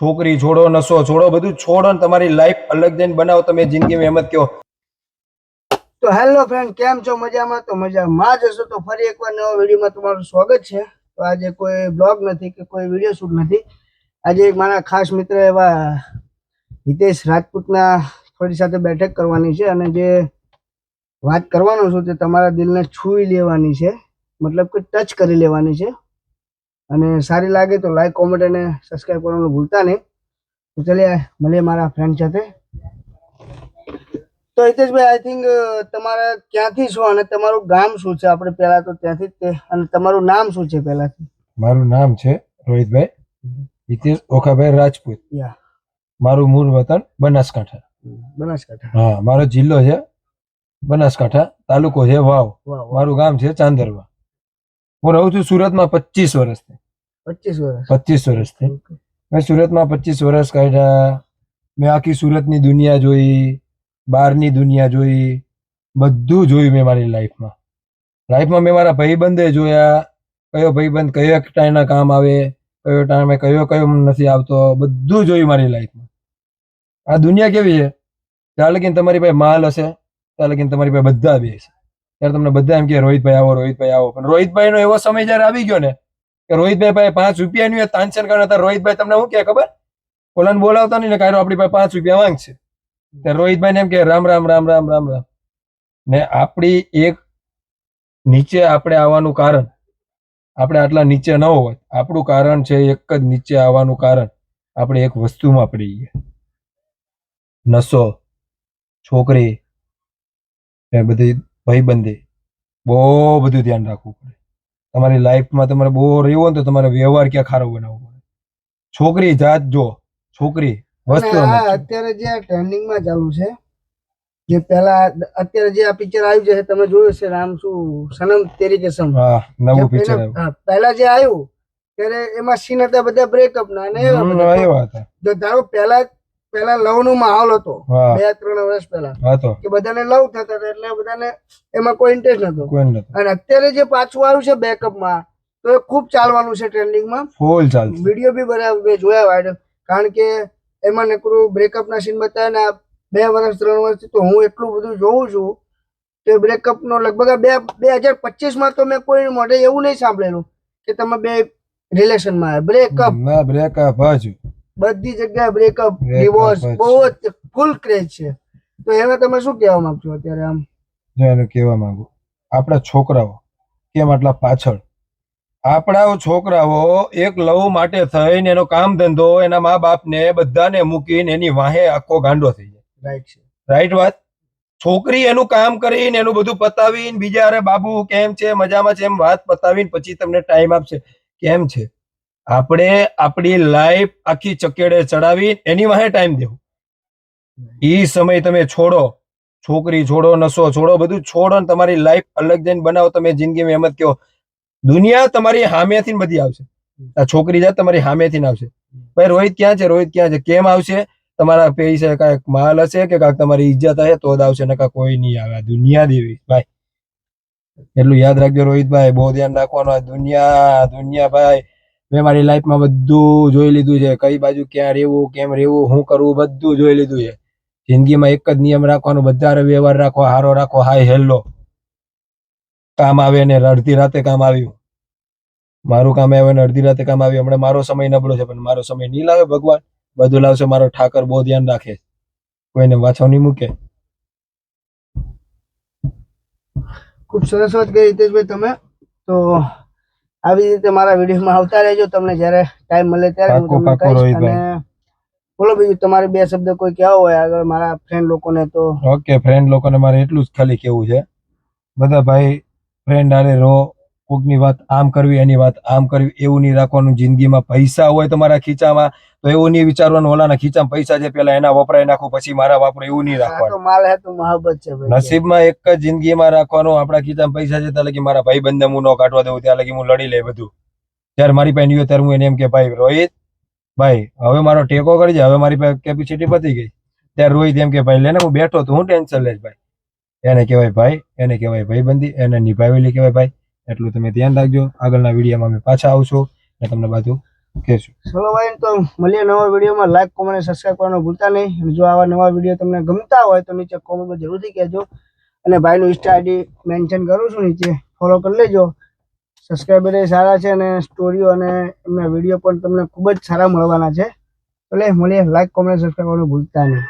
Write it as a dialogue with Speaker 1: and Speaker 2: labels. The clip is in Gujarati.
Speaker 1: છોકરી છોડો નશો છોડો બધું છોડો ને તમારી લાઈફ અલગ જઈને બનાવો, તમે જિંદગીમાં એમ જ કહો.
Speaker 2: તો હેલો ફ્રેન્ડ કેમ છો? મજામાં? તો મજામાં જ હશો. તો ફરી એકવાર નવા વિડીયોમાં તમારું સ્વાગત છે. તો આજે કોઈ બ્લોગ નથી કે કોઈ વીડિયો શૂટ નથી. આજે એક મારા ખાસ મિત્ર એવા હિતેશ રાજપૂતના થોડી સાથે બેઠક કરવાની છે અને જે વાત કરવાનો છું તે તમારા દિલને છૂઈ લેવાની છે. મતલબ કે ટચ કરી લેવાની છે. અને સારી લાગે તો લાઈક કોમેન્ટ અને સબસ્ક્રાઈબ કરવાનું ભૂલતા નહીં. તો ચલીએ મળીએ મારા ફ્રેન્ડ સાથે. તો હિતેશભાઈ આઈ થિંક તમારા ક્યાંથી છો અને તમારું ગામ શું છે? આપણે પહેલા તો ત્યાંથી જ તે અને તમારું નામ શું છે પહેલાથી?
Speaker 1: મારું નામ છે રોહિતભાઈ. હિતેશ ઓખાભાઈ રાજપૂત. મારું મૂળ વતન બનાસકાંઠા.
Speaker 2: બનાસકાંઠા.
Speaker 1: હા મારો જિલ્લો છે બનાસકાંઠા તાલુકો છે વાવ. મારું ગામ છે ચાંદરવા. હું રહું છું સુરતમાં પચીસ વર્ષથી
Speaker 2: પચીસ વર્ષ?
Speaker 1: પચીસ વર્ષથી મેં સુરતમાં પચીસ વર્ષ કાઢ્યા. મેં આખી સુરતની દુનિયા જોઈ બહારની દુનિયા જોઈ બધું જોયું મેં મારી લાઈફમાં. લાઈફમાં મેં મારા ભાઈબંધે જોયા કયો ભાઈબંધ કયો ટાઈમના કામ આવે કયો ટાઈમે કયો કયો નથી આવતો બધું જોયું મારી લાઈફમાં. આ દુનિયા કેવી છે? ત્યાં લગીને તમારી પાસે માલ હશે ત્યાં લગીને તમારી પાસે બધા બે છે ત્યારે તમને બધા એમ કે રોહિતભાઈ આવો રોહિતભાઈ આવો. પણ રોહિતભાઈનો એવો સમય જ્યારે આવી ગયો ને, કે રોહિતભાઈ પાસે પાંચ રૂપિયાની તાનસેન કારણ હતા, રોહિતભાઈ તમને શું કે ખબર? ઓલાને બોલાવતા નહીં ને કાયરો આપણી પાસે પાંચ રૂપિયા માંગશે ત્યારે રોહિતભાઈ એમ કે રામ રામ રામ રામ રામ રામ. ને આપણી એક નીચે આપણે આવવાનું કારણ, આપણે આટલા નીચે ન હોય, આપણું કારણ છે એક જ નીચે આવવાનું કારણ, આપણે એક વસ્તુમાં પડી ગયા. નસો, છોકરી એ બધી ભાઈબંધી. બહુ બધું ધ્યાન રાખવું પડે. તમારી લાઈફમાં તમારે બહુ રહેવું હોય તો તમારે વ્યવહાર ક્યાં ખારો બનાવવો પડે. છોકરી જાત જો છોકરી વસ્તુ
Speaker 2: અત્યારે જે ટ્રેન્ડિંગમાં ચાલુ છે જે પહેલા અત્યારે જે આ પિક્ચર આવ્યું છે તમે જોયું છે રામ શું સનમ તેરી કેસમ
Speaker 1: હા નવું પિક્ચર
Speaker 2: પેલા- પહેલા જે આવ્યું ત્યારે એમાં સીન હતા બધા બ્રેકઅપ ના
Speaker 1: વાત
Speaker 2: જો ધારો પહેલા પહેલા લવ નો માહોલ હતો. બે ત્રણ વર્ષ પહેલા. કે બધાને લવ થતા હતા એટલે બધાને એમાં કોઈ ઇન્ટરેસ્ટ નતો અને અત્યારે જે પાછું આવ્યું છે બેકઅપમાં તો એ ખૂબ ચાલવાનું છે ટ્રેન્ડિંગમાં.
Speaker 1: ફૂલ ચાલ
Speaker 2: વીડિયો બી બરાબર મેં જોયા વાયરલ કારણ કે એમાં નકરું બ્રેકઅપ ના સીન બતાવે ને બે વર્ષ ત્રણ વર્ષથી તો હું એટલું બધું જોઉં છું કે બ્રેકઅપ નો લગભગ બે બે હજાર પચીસમાં તો મેં કોઈ મોઢે એવું નહીં સાંભળેલું કે તમે બે રિલેશનમાં માં બ્રેકઅપ
Speaker 1: ના બ્રેકઅપ જ.
Speaker 2: બધી જગ્યાએ બ્રેકઅપ ડિવોર્સ બહુ જ ફૂલ ક્રેઝ છે. તો એને તમે શું કહેવા માંગશો અત્યારે આમ?
Speaker 1: જો એને કહેવા માંગુ આપણા છોકરાઓ કેમ આટલા પાછળ? આપણા છોકરાઓ એક લવ માટે થઈને એનો કામ ધંધો એના મા બાપને બધાને મૂકીને એની વાહે આખો ગાંડો થઈ જાય.
Speaker 2: રાઈટ છે.
Speaker 1: રાઈટ વાત? છોકરી એનું કામ કરીને એનું બધું પતાવીને બીજા અરે બાબુ કેમ છે? મજામાં છે? એમ વાત પતાવીને પછી તમને ટાઈમ આપશે. કેમ છે? આપણે આપણી લાઈફ આખી ચકેડે ચડાવી એની વાહે ટાઈમ દેવો. એ સમય તમે છોડો છોકરી છોડો નશો છોડો બધું છોડો ને તમારી લાઈફ અલગ જઈને બનાવો તમે જિંદગીમાં એમ જ કહો. દુનિયા તમારી સામેથી ને બધી આવશે. આ છોકરી જાત તમારી સામેથી ને આવશે. ભાઈ રોહિત ક્યાં છે? રોહિત ક્યાં છે? કેમ આવશે? તમારા પૈસા કાંઈક માલ હશે કે કાંઈક તમારી ઇજ્જત હશે તો જ આવશે નકા કોઈ નહીં આવે. દુનિયા દેવી. ભાઈ એટલું યાદ રાખજો રોહિતભાઈ બહુ ધ્યાન રાખવાનું. દુનિયા દુનિયા ભાઈ મેં મારી લાઈફમાં બધું જોઈ લીધું છે. કઈ બાજુ ક્યાં રહેવું, કેમ રહેવું શું કરવું, બધું જોઈ લીધું છે. જિંદગીમાં એક જ નિયમ રાખવાનો, બધા વ્યવહાર રાખો, હારો રાખો, હાય, હેલો. કામ આવે ને અડધી રાતે કામ આવ્યું. મારું કામ આવે ને અડધી રાતે કામ આવ્યું. હમણાં મારો સમય નબળો છે, પણ મારો સમય નહીં લાવે ભગવાન. બધું લાવશે, મારો ઠાકર બહુ ધ્યાન રાખે. કોઈને વાછો નહીં મૂકે.
Speaker 2: ખૂબ સરસ વાત કરી હિતેશભાઈ તમે. તો આવી રીતે મારા વિડીયોમાં આવતા રહેજો. તમને જ્યારે ટાઈમ મળે ત્યારે હું તમને કહીશ. અને બોલો બીજું તમારે બે શબ્દ કોઈ કહેવા હોય આગળ મારા ફ્રેન્ડ લોકોને તો?
Speaker 1: ઓકે ફ્રેન્ડ લોકોને મારે એટલું જ ખાલી કેવું છે. બધા ભાઈ ફ્રેન્ડ આરે રહો. કોકની વાત આમ કરવી એની વાત આમ કરવી એવું નહીં રાખવાનું. જિંદગીમાં પૈસા હોય તમારા ખીચામાં તો એવું નહીં વિચારવાનું ઓલાના ખીચામાં પૈસા છે પેલા એના વપરાય નાખું પછી મારા વાપરો એવું નહીં રાખવાનું.
Speaker 2: માલ હે તો મોહબ્બત છે ભાઈ.
Speaker 1: નસીબમાં એક જ જિંદગીમાં રાખવાનું આપણા ખીચામાં પૈસા છે ત્યાં લગી મારા ભાઈ બંને હું ન કાઢવા દઉં ત્યાં લગી હું લડી લે બધું. જ્યારે મારી પાસે નહીં ત્યારે હું એને એમ કે ભાઈ રોહિત ભાઈ હવે મારો ટેકો કરજે હવે મારી પાસે કેપેસિટી પતી ગઈ. ત્યારે રોહિત એમ કે ભાઈ લેને હું બેઠો તો હું ટેન્શન લઈશ ભાઈ. એને કહેવાય ભાઈ એને કહેવાય ભાઈબંધી એને નિભાવેલી કહેવાય ભાઈ. એટલું તમે ધ્યાન રાખજો. આગળના વિડીયોમાં અમે પાછા આવશું. અને તમને બધું કહેશું.
Speaker 2: ચલો ભાઈ, તો મળીએ નવા વિડીયોમાં. લાઈક કોમેન્ટ સબસ્ક્રાઈબ કરવાનું ભૂલતા નહીં. જો આવા નવા વીડિયો તમને ગમતા હોય, તો નીચે કોમેન્ટમાં જરૂરથી કહેજો. અને ભાઈનું ઇન્સ્ટા આઈડી મેન્શન કરું છું નીચે. ફોલો કરી લેજો. સબસ્ક્રાઈબર એ સારા છે અને સ્ટોરીઓ અને એમના વીડિયો પણ તમને ખૂબ જ સારા મળવાના છે. એટલે મળીએ. લાઈક કોમેન્ટ સબસ્ક્રાઈબ કરવાનું ભૂલતા નહીં.